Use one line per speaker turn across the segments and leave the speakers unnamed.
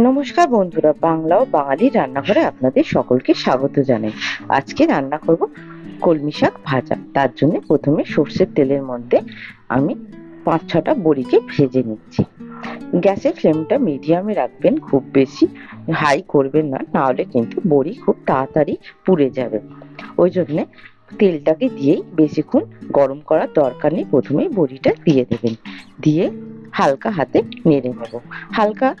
নমস্কার বন্ধুরা, বাংলা ও বাঙালি রান্নাঘরে আপনাদের সকলকে স্বাগত জানাই। আজকে রান্না করব কলমি শাক ভাজা। তার জন্য প্রথমে সর্ষের তেলের মধ্যে আমি পাঁচ ছটা বড়িকে ভেজে নিচ্ছি। গ্যাসের ফ্লেমটা মিডিয়ামে রাখবেন, খুব বেশি হাই করবেন না, নাহলে কিন্তু বড়ি খুব তাড়াতাড়ি পুড়ে যাবে। ওই জন্যে তেলটাকে দিয়েই বেশিক্ষণ গরম করার দরকার নেই। প্রথমেই বড়িটা দিয়ে দেবেন। দিয়ে হালকা হাতে নেড়ে নেব। হালকা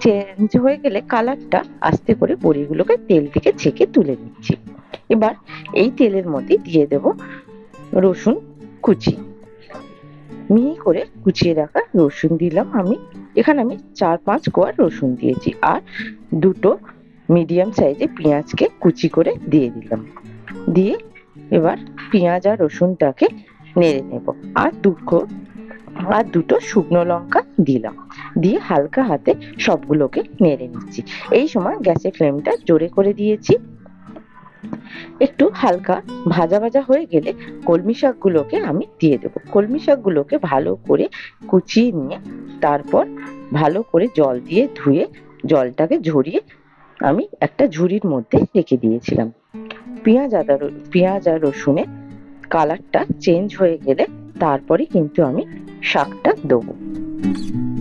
চেঞ্জ হয়ে গেলে কালারটা আস্তে করে বড়িগুলোকে তেল থেকে ছেঁকে তুলে নিচ্ছি। এবার এই তেলের মধ্যে দিয়ে দেব রসুন কুচি। মিহি করে কুচিয়ে রাখা রসুন দিলাম আমি। এখানে আমি চার পাঁচ কোয়া রসুন দিয়েছি আর দুটো মিডিয়াম সাইজে পেঁয়াজকে কুচি করে দিয়ে দিলাম। দিয়ে এবার পেঁয়াজ আর রসুনটাকে নেড়ে নেব। আর দুটো আর দুটো শুকনো লঙ্কা দিলাম। দিয়ে হালকা হাতে সবগুলোকে নেড়ে নিচ্ছি। এই সময় গ্যাসের ফ্লেমটা জোরে করে দিয়েছি। একটু হালকা ভাজা ভাজা হয়ে গেলে কলমি শাকগুলোকে আমি দিয়ে দেবো। কলমি শাকগুলোকে ভালো করে কুচিয়ে নিয়ে তারপর ভালো করে জল দিয়ে ধুয়ে জলটাকে ঝরিয়ে আমি একটা ঝুড়ির মধ্যে রেখে দিয়েছিলাম। পেঁয়াজ আদা পেঁয়াজ আর রসুনের কালারটা চেঞ্জ হয়ে গেলে তারপরে কিন্তু আমি শাকটা দেবো। Thank you.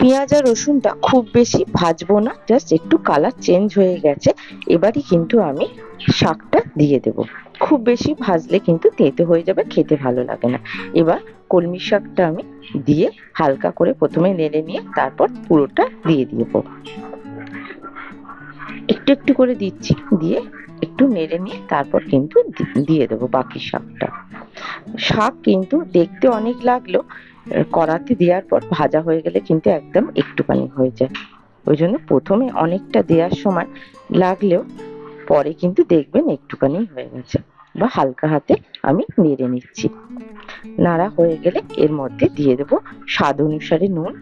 পেঁয়াজ আর রসুনটা খুব বেশি ভাজবো না জাস্ট একটু কালার চেঞ্জ হয়ে গেছে, এবারই কিন্তু আমি শাকটা দিয়ে দেব। খুব বেশি ভাজলে কিন্তু তেঁতে হয়ে যাবে, খেতে ভালো লাগে না। এবার কলমি শাকটা আমি দিয়ে হালকা করে প্রথমে নেড়ে নিয়ে তারপর পুরোটা দিয়ে দেবো। একটু একটু করে দিচ্ছি, দিয়ে একটু নেড়ে নিয়ে তারপর কিন্তু দিয়ে দেবো বাকি শাকটা। শাক কিন্তু দেখতে অনেক লাগল কড়াতে দেওয়ার পর ভাজা হয়ে গেলে কিন্তু একদম একটুখানি হয়ে যায়। ওই জন্য প্রথমে অনেকটা দেওয়ার সময় লাগলেও পরে কিন্তু দেখবেন একটুখানি হয়ে গেছে বা হালকা হাতে আমি নেড়ে নিচ্ছি। নাড়া হয়ে গেলে এর মধ্যে দিয়ে দেবো স্বাদ অনুসারে নুন।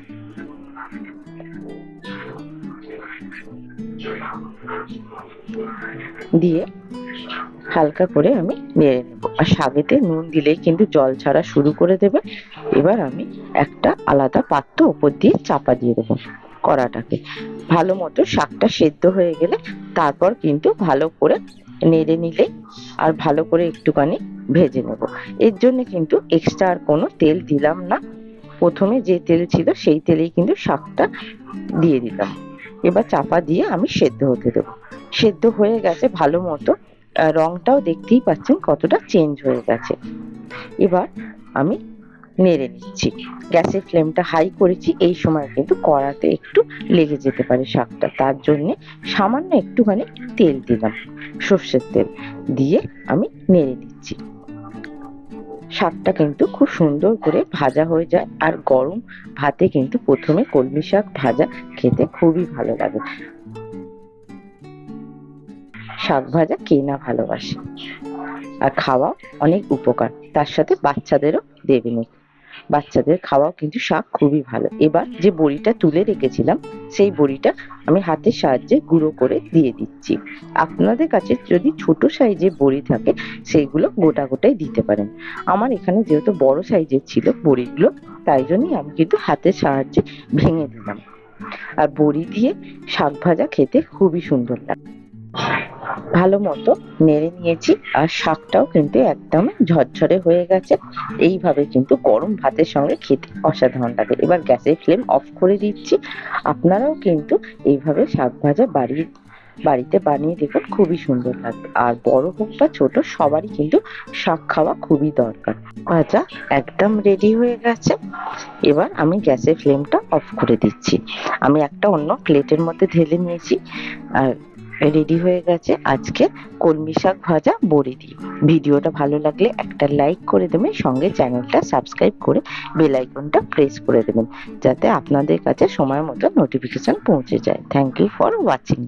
দিয়ে হালকা করে আমি নেড়ে নেব। আর শাকেতে নুন দিলেই কিন্তু জল ছাড়া শুরু করে দেবে। এবার আমি একটা আলাদা পাত্র ওপর দিয়ে চাপা দিয়ে দেবো কড়াটাকে। ভালো মতো শাকটা সেদ্ধ হয়ে গেলে তারপর কিন্তু ভালো করে নেড়ে নিলে আর ভালো করে একটুখানি ভেজে নেব। এর জন্য কিন্তু এক্সট্রা আর কোনো তেল দিলাম না। প্রথমে যে তেল ছিল সেই তেলেই কিন্তু শাকটা দিয়ে দিলাম। এবার চাপা দিয়ে আমি সেদ্ধ হতে দেবো। সেদ্ধ হয়ে গেছে ভালো মতো রংটাও দেখতেই পাচ্ছেন কতটা চেঞ্জ হয়ে গেছে। এবার আমি নেড়ে নিচ্ছি। গ্যাসের ফ্লেমটা হাই করেছি, এই সময় কিন্তু কড়াতে একটু লেগে যেতে পারে শাকটা। তার জন্যে সামান্য একটুখানি তেল দিলাম, সর্ষের তেল দিয়ে আমি নেড়ে দিচ্ছি শাকটা কিন্তু খুব সুন্দর করে ভাজা হয়ে যায় আর গরম ভাতে কিন্তু প্রথমে কলমি শাক ভাজা খেতে খুবই ভালো লাগে। শাক ভাজা কে না ভালোবাসে। আর খাওয়া অনেক উপকার, তার সাথে বাচ্চাদেরও দেবেন বাচ্চাদের খাওয়াও কিন্তু শাক খুবই ভালো। এবার যে বড়িটা তুলে রেখেছিলাম, সেই বড়িটা আমি হাতের সাহায্যে গুঁড়ো করে দিয়ে দিচ্ছি। আপনাদের কাছে যদি ছোট সাইজের বড়ি থাকে সেইগুলো গোটা গোটাই দিতে পারেন। আমার এখানে যেহেতু বড় সাইজের ছিল বড়িগুলো, তাই জন্যই আমি কিন্তু হাতের সাহায্যে ভেঙে দিলাম। আর বড়ি দিয়ে শাক ভাজা খেতে খুবই সুন্দর লাগে। ভালো মতো নেড়ে নিয়েছি আর শাকটাও কিন্তু একদম ঝরঝরে হয়ে গেছে। এইভাবে কিন্তু গরম ভাতের সঙ্গে খেতে অসাধারণ লাগে। এবার গ্যাসের ফ্লেম অফ করে দিচ্ছি। আপনারাও কিন্তু এইভাবে শাক ভাজা বাড়ির, বাড়িতে বানিয়ে দেখুন, খুবই সুন্দর লাগবে। আর বড় হোক বা ছোট, সবারই কিন্তু শাক খাওয়া খুবই দরকার। ভাজা একদম রেডি হয়ে গেছে। এবার আমি গ্যাসের ফ্লেমটা অফ করে দিচ্ছি। আমি একটা অন্য প্লেটের মধ্যে ঢেলে নিয়েছি। আর রেডি হয়ে গেছে। আজকে কলমি শাক ভাজা বড়ি দিয়ে। ভিডিওটা ভালো লাগলে একটা লাইক করে দেবেন, সঙ্গে চ্যানেলটা সাবস্ক্রাইব করে বেল আইকনটা প্রেস করে দেবেন, যাতে আপনাদের কাছে সময় মতো নোটিফিকেশন পৌঁছে যায়। Thank you for watching